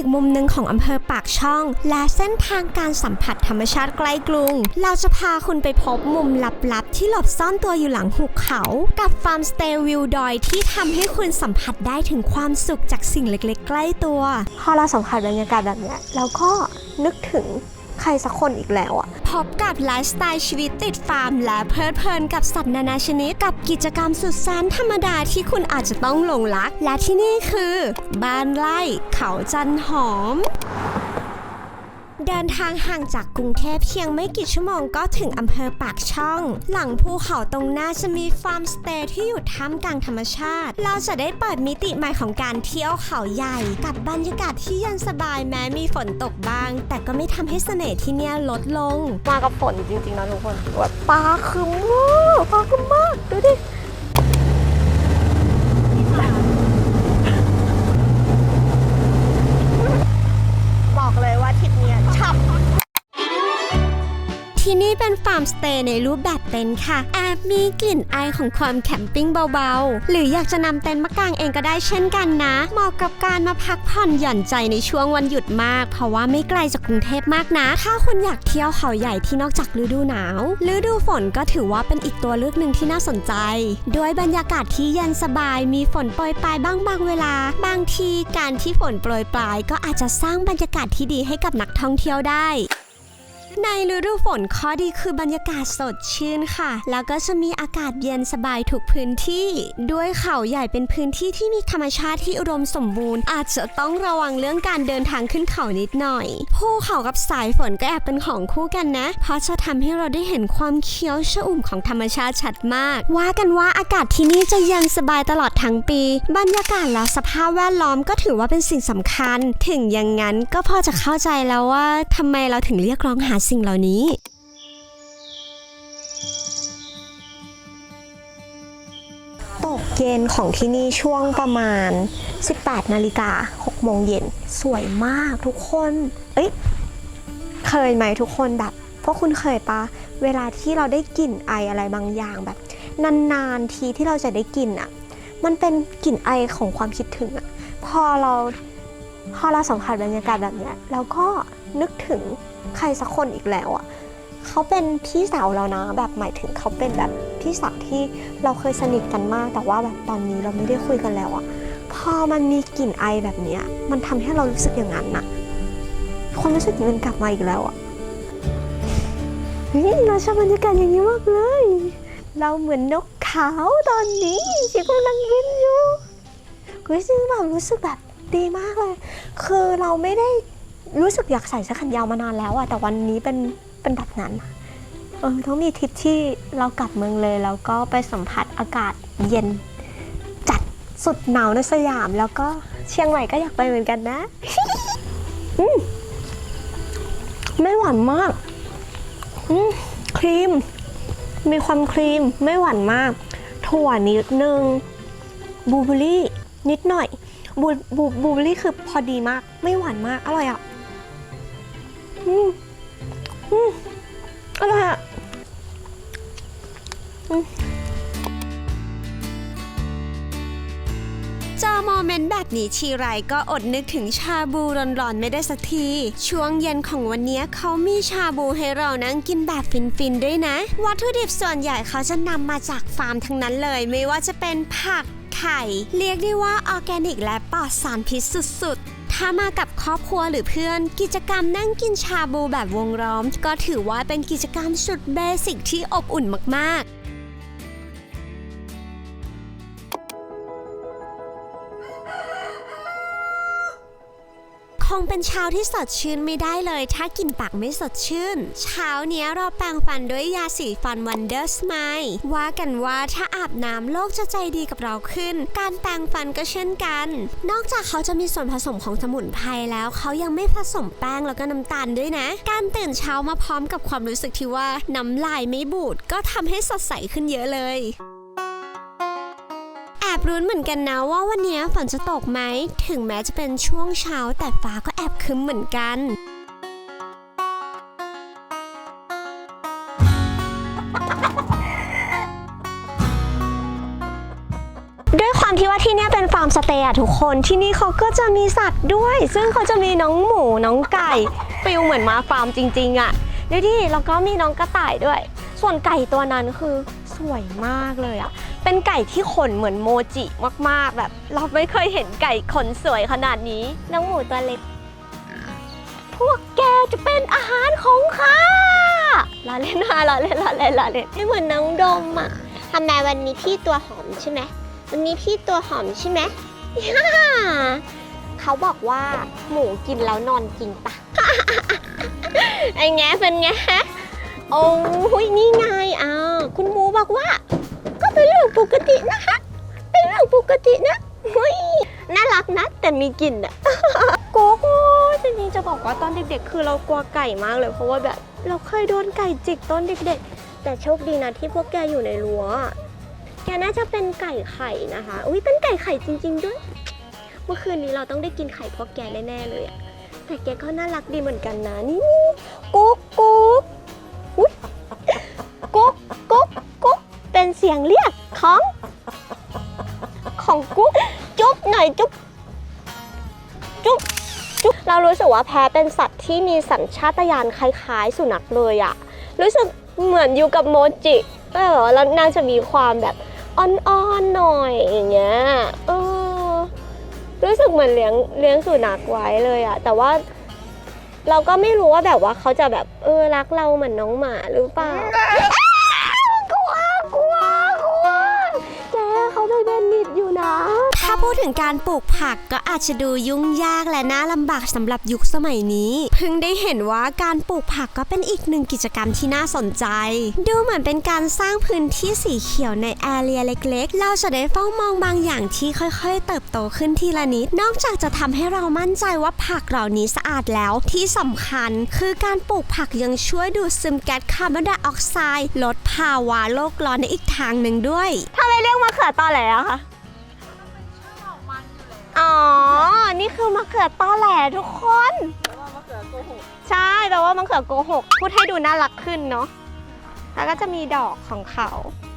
อีกมุมหนึ่งของอำเภอปากช่อง และเส้นทางการสัมผัสธรรมชาติใกล้กรุง เราจะพาคุณไปพบมุมลับๆ ที่หลบซ่อนตัวอยู่หลังหุบเขา กับฟาร์มสเตย์วิวดอยที่ทำให้คุณสัมผัสได้ถึงความสุขจากสิ่งเล็กๆ ใกล้ตัว พอเราสัมผัสบรรยากาศแบบเนี้ยเราก็นึกถึง ใครสักคนอีกแล้วอะพบกับไลฟ์สไตล์ชีวิตติดฟาร์ม และเพลิดเพลินกับสัตว์นานาชนิดกับกิจกรรมสุดแสนธรรมดาที่คุณอาจจะต้องหลงรัก และที่นี่คือ บ้านไร่เขาจันหอม เดินทางห่างจากกรุงเทพเพียงไม่กี่ชั่วโมงก็ถึงอำเภอปากช่อง หลังภูเขาตรงหน้าจะมีฟาร์มสเตย์ที่อยู่ท่ามกลางธรรมชาติ เราจะได้เปิดมิติใหม่ของการเที่ยวเขาใหญ่ กับบรรยากาศที่เย็นสบายแม้มีฝนตกบ้าง แต่ก็ไม่ทำให้เสน่ห์ที่เนี่ยลดลง มากับฝนจริงๆนะทุกคนแบบปลาคือมากปลาคือมากดูดิ บอกเลยว่าทริปเนี้ยชับ ที่นี่เป็นฟาร์มสเตย์ในรูปแบบเต็นท์ค่ะ แอบมีกลิ่นไอของความแคมปิ้งเบาๆ หรืออยากจะนำเต็นท์มากางเองก็ได้เช่นกันนะ เหมาะกับการมาพักผ่อนหย่อนใจในช่วงวันหยุดมาก เพราะว่าไม่ไกลจากกรุงเทพมากนะ ถ้าคุณอยากเที่ยวเขาใหญ่ที่นอกจากฤดูหนาวฤดูฝนก็ถือว่าเป็นอีกตัวเลือกหนึ่งที่น่าสนใจ ด้วยบรรยากาศที่เย็นสบายมีฝนโปรยปลายบ้างบางเวลา บางทีการที่ฝนโปรยปลายก็อาจจะสร้างบรรยากาศที่ดีให้กับนักท่องเที่ยวได้ ในฤดูฝนข้อดีคือบรรยากาศสดชื่นค่ะ แล้วก็จะมีอากาศเย็นสบายทุกพื้นที่ ด้วยเขาใหญ่เป็นพื้นที่ที่มีธรรมชาติที่อุดมสมบูรณ์ อาจจะต้องระวังเรื่องการเดินทางขึ้นเขานิดหน่อย ภูเขากับสายฝนก็แอบเป็นของคู่กันนะ เพราะจะทำให้เราได้เห็นความเขียวชอุ่มของธรรมชาติชัดมาก ว่ากันว่าอากาศที่นี่จะเย็นสบายตลอดทั้งปี บรรยากาศและสภาพแวดล้อมก็ถือว่าเป็นสิ่งสำคัญ ถึงอย่างนั้นก็พอจะเข้าใจแล้วว่าทำไมเราถึงเรียกร้องหาสิ่งเหล่านี้ ตกเย็นของที่นี่ช่วงประมาณ 18 นาฬิกา6โมงเย็นสวยมากทุกคน เอ้ย เคยไหมทุกคนแบบพวกคุณเคยปะเวลาที่เราได้กลิ่นไออะไรบางอย่างแบบ นานๆทีที่เราจะได้กลิ่นอะมันเป็นกลิ่นไอของความคิดถึงอะพอเราพอเราสัมผัสบรรยากาศแบบเนี้ยเราก็ นึกถึงใครสักคนอีกแล้วอะเขาเป็นพี่สาวเรานะ แบบหมายถึงเขาเป็นแบบพี่สาวที่เราเคยสนิทกันมาก แต่ว่าแบบตอนนี้เราไม่ได้คุยกันแล้วอะพอมันมีกลิ่นไอแบบเนี้ย มันทำให้เรารู้สึกอย่างนั้นน่ะความรู้สึกมันกลับมาอีกแล้วอะเฮ้ยเราชอบบรรยากาศอย่างนี้มากเลย เราเหมือนนกขาวตอนนี้ที่กำลังบินอยู่กูจริงแบบรู้สึกแบบดีมากเลย คือเราไม่ได้ รู้สึกอยากใส่เสื้อแขนยาวมานานแล้วอะแต่วันนี้เป็นเป็นแบบนั้นเออต้องมีทริปที่เรากลับเมืองเลยแล้วก็ไปสัมผัสอากาศเย็น จัดสุดหนาวในสยาม แล้วก็เชียงใหม่ก็อยากไปเหมือนกันนะอืมไม่หวานมากอืมครีม มีความครีมไม่หวานมาก ถั่วนิดนึงบลูเบอร์รี่นิดหน่อยบลูบลูบูเบอร์รี่คือพอดีมาก ไม่หวานมาก อร่อยอะ อืมอืมอร่อยอะอืมเจอโมเมนต์แบบนี้ทีไรก็อดนึกถึงชาบูร้อนๆไม่ได้สักที ช่วงเย็นของวันนี้เขามีชาบูให้เรานั่งกินแบบฟินๆด้วยนะ วัตถุดิบส่วนใหญ่เขาจะนำมาจากฟาร์มทั้งนั้นเลย ไม่ว่าจะเป็นผักไข่ เรียกได้ว่าออร์แกนิกและปลอดสารพิษสุดๆ ถ้ามากับครอบครัวหรือเพื่อน กิจกรรมนั่งกินชาบูแบบวงล้อม ก็ถือว่าเป็นกิจกรรมสุดเบสิกที่อบอุ่นมากๆ คงเป็นเช้าที่สดชื่นไม่ได้เลย ถ้ากินปากไม่สดชื่น เช้าเนี้ยเราแปรงฟันด้วยยาสีฟันวันเดอร์สไมล์ว่ากันว่าถ้าอาบน้ำโลกจะใจดีกับเราขึ้น การแปรงฟันก็เช่นกัน นอกจากเขาจะมีส่วนผสมของสมุนไพรแล้ว เขายังไม่ผสมแป้งแล้วก็น้ำตาลด้วยนะ การตื่นเช้ามาพร้อมกับความรู้สึกที่ว่าน้ำลายไม่บูดก็ทำให้สดใสขึ้นเยอะเลย อบรุ้นเหมือนกันนะว่าวันนี้ฝนจะตกไหม ถึงแม้จะเป็นช่วงเช้าแต่ฟ้าก็แอบคึ้มเหมือนกันด้วยความที่ว่าที่นี่เป็นฟาร์มมสเตย์อะทุกคนที่นี่เขาก็จะมีสัตว์ด้วย ซึ่งเขาจะมีน้องหมูน้องไก่ฟิลเหมือนมาฟาร์มจริง ๆอะดูดิแล้วก็มีน้องกระต่ายด้วย ส่วนไก่ตัวนั้นคือสวยมากเลยอะ เป็นไก่ที่ขนเหมือนโมจิมากๆ แบบ เราไม่เคยเห็นไก่ขนสวยขนาดนี้ น้องหมูตัวเล็ก พวกแกจะเป็นอาหารของข้าลาเล่นนะลาเล่นลาเล่นลาเล่นไม่เหมือนน้องดมอะทำไมวันนี้พี่ตัวหอมใช่ไหมวันนี้พี่ตัวหอมใช่ไหมเขาบอกว่าหมูกินแล้วนอนจริงปะไอ้แงเป็นไงโอ้ยนี่ไงอ้าวคุณหมูบอกว่า เป็นเรื่องปกตินะคะ เป็นเรื่องปกตินะเฮ้ยน่ารักนะ แต่มีกลิ่นอะโกโก้จริงๆจะบอกว่าตอนเด็กๆ คือเรากลัวไก่มากเลยเพราะว่าแบบเราเคยโดนไก่จิกตอนเด็กๆ แต่โชคดีนะที่พวกแกอยู่ในรั้วแกน่าจะเป็นไก่ไข่นะคะ อุ้ยเป็นไก่ไข่จริง ๆ ด้วย เมื่อคืนนี้เราต้องได้กินไข่พวกแกแน่ๆเลยอะแต่แกก็น่ารักดีเหมือนกันนะนี่กุ๊กกุ๊กอุ๊ยกุ๊กกุ๊กกุ๊ก เสียงเรียกของ ของกุ๊กจุ๊บหน่อยจุ๊บจุ๊บจุ๊บเรารู้สึกว่าแพ้เป็นสัตว์ที่มีสัญชาตญาณคล้าย ๆ สุนัขเลยอะรู้สึกเหมือนอยู่กับโมจิก็แบบว่าแล้วนางจะมีความแบบอ่อนๆหน่อยอย่างเงี้ยเออรู้สึกเหมือนเลี้ยงเลี้ยงสุนัขไว้เลยอะแต่ว่าเราก็ไม่รู้ว่าแบบว่าเขาจะแบบเออรักเราเหมือนน้องหมาหรือเปล่า พูดถึงการปลูกผักก็อาจจะดูยุ่งยากและน่าลำบากสำหรับยุคสมัยนี้เพิ่งได้เห็นว่าการปลูกผักก็เป็นอีกหนึ่งกิจกรรมที่น่าสนใจ ดูเหมือนเป็นการสร้างพื้นที่สีเขียวในแอเรียเล็กๆ เราจะได้เฝ้ามองบางอย่างที่ค่อยๆ เติบโตขึ้นทีละนิด นอกจากจะทำให้เรามั่นใจว่าผักเหล่านี้สะอาดแล้วที่สำคัญ คือการปลูกผักยังช่วยดูดซึมแก๊สคาร์บอนไดออกไซด์ลดภาวะโลกร้อนในอีกทางหนึ่งด้วยทำไมเรียกมะเขือตอแหลอะคะ อ๋อ นี่คือมะเขือตอแหลทุกคนใช่แปลว่ามะเขือโกหก พูดให้ดูน่ารักขึ้นเนาะ แล้วก็จะมีดอกของเขา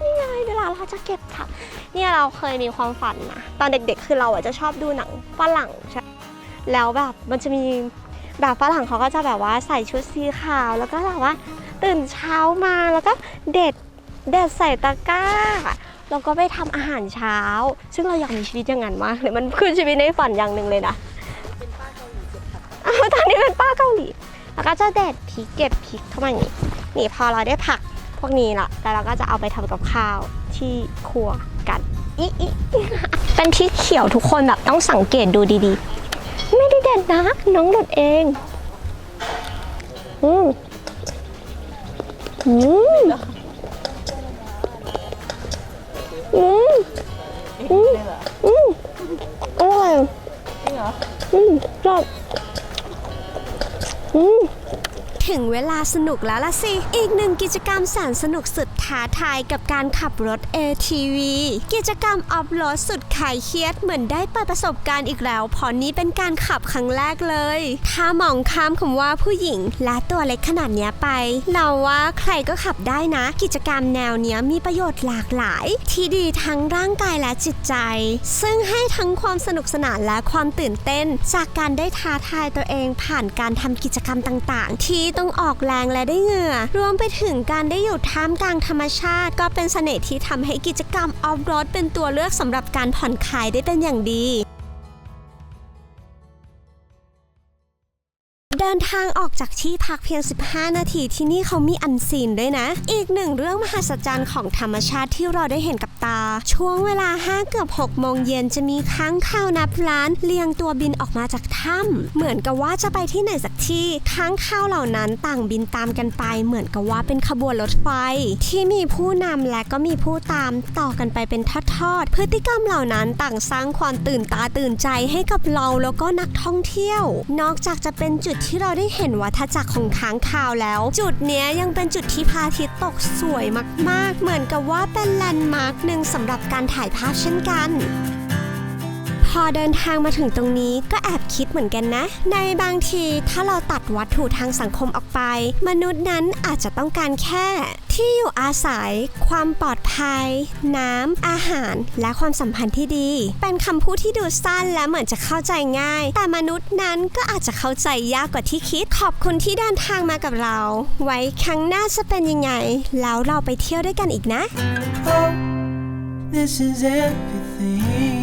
นี่ไงเวลาเราจะเก็บผัก เนี่ยเราเคยมีความฝันนะ ตอนเด็กๆ คือเราอะจะชอบดูหนังฝรั่งใช่ แล้วแบบมันจะมีแบบฝรั่งเขาก็จะแบบว่าใส่ชุดสีขาว แล้วก็แบบว่าตื่นเช้ามาแล้วก็เด็ดเด็ดใส่ตะกร้า แล้วก็ไปทำอาหารเช้า ซึ่งเราอยากมีชีวิตอย่างนั้นมากเลยมันคือชีวิตในฝันอย่างหนึ่งเลยนะเป็นป้าเกาหลีตอนนี้เป็นป้าเกาหลีแล้วก็จะเด็ดพริกเก็บพริกเข้ามาอย่างนี้นี่พอเราได้ผักพวกนี้ละแล้วเราก็จะเอาไปทำกับข้าวที่ครัวกันอีอีเป็นพริกเขียวทุกคนแบบต้องสังเกตดูดีๆ ไม่ได้เด็ดนะน้องหลุดเองอืมอืม อืมอืมอร่อยอืมชอบอืม ถึงเวลาสนุกแล้วล่ะสิ อีกหนึ่งกิจกรรมแสนสนุกสุดท้าทายกับการขับรถ ATV กิจกรรมออฟโรดสุดขายเครียดเหมือนได้เปิดประสบการณ์อีกแล้วพรนี้เป็นการขับครั้งแรกเลย ถ้ามองข้ามคำว่าผู้หญิงและตัวเล็กขนาดนี้ไป เราว่าใครก็ขับได้นะ กิจกรรมแนวเนี้ยมีประโยชน์หลากหลาย ที่ดีทั้งร่างกายและจิตใจ ซึ่งให้ทั้งความสนุกสนานและความตื่นเต้น จากการได้ท้าทายตัวเองผ่านการทำกิจกรรมต่าง ๆ ที่ต้องออกแรงและได้เหงื่อ รวมไปถึงการได้อยู่ท่ามกลางธรรมชาติ ก็เป็นเสน่ห์ที่ทำให้กิจกรรมออฟโรดเป็นตัวเลือกสำหรับการผ่อนคลายได้เป็นอย่างดี ดินทางออกจากที่พักเพียง 15 นาทีที่นี่เขามีอันซีนด้วยนะ อีกหนึ่งเรื่องมหัศจรรย์ของธรรมชาติที่เราได้เห็นกับตา ช่วงเวลา 5 เกือบ 6 โมงเย็นจะมีค้างคาวนับล้านเรียงตัวบินออกมาจากถ้ำเหมือนกับว่าจะไปที่ไหนสักที่ค้างคาวเหล่านั้นต่างบินตามกันไป เหมือนกับว่าเป็นขบวนรถไฟ ที่มีผู้นำและก็มีผู้ตามต่อกันไปเป็นทอดๆพฤติกรรมเหล่านั้นต่างสร้างความตื่นตาตื่นใจให้กับเราแล้วก็นักท่องเที่ยว นอกจากจะเป็นจุดที่เราได้เห็นวัฏจักรของค้างคาวแล้ว จุดเนี้ยยังเป็นจุดที่พระอาทิตย์ตกสวยมากๆ เหมือนกับว่าเป็นแลนด์มาร์คหนึ่งสำหรับการถ่ายภาพเช่นกัน พอเดินทางมาถึงตรงนี้ก็แอบคิดเหมือนกันนะ ในบางทีถ้าเราตัดวัตถุทางสังคมออกไป มนุษย์นั้นอาจจะต้องการแค่ ที่อยู่อาศัย ความปลอดภัย น้ำอาหาร และความสัมพันธ์ที่ดี เป็นคำพูดที่ดูสั้นและเหมือนจะเข้าใจง่าย แต่มนุษย์นั้นก็อาจจะเข้าใจยากกว่าที่คิด ขอบคุณที่เดินทางมากับเรา ไว้ครั้งหน้าจะเป็นยังไง แล้วเราไปเที่ยวด้วยกันอีกนะ Oh, this is everything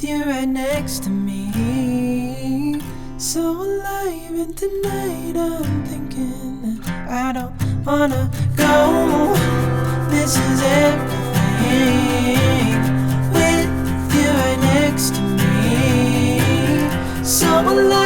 with you right next to me. So alive And tonight, I'm thinking that I don't wanna go. This is everything with you right next to me. So alive.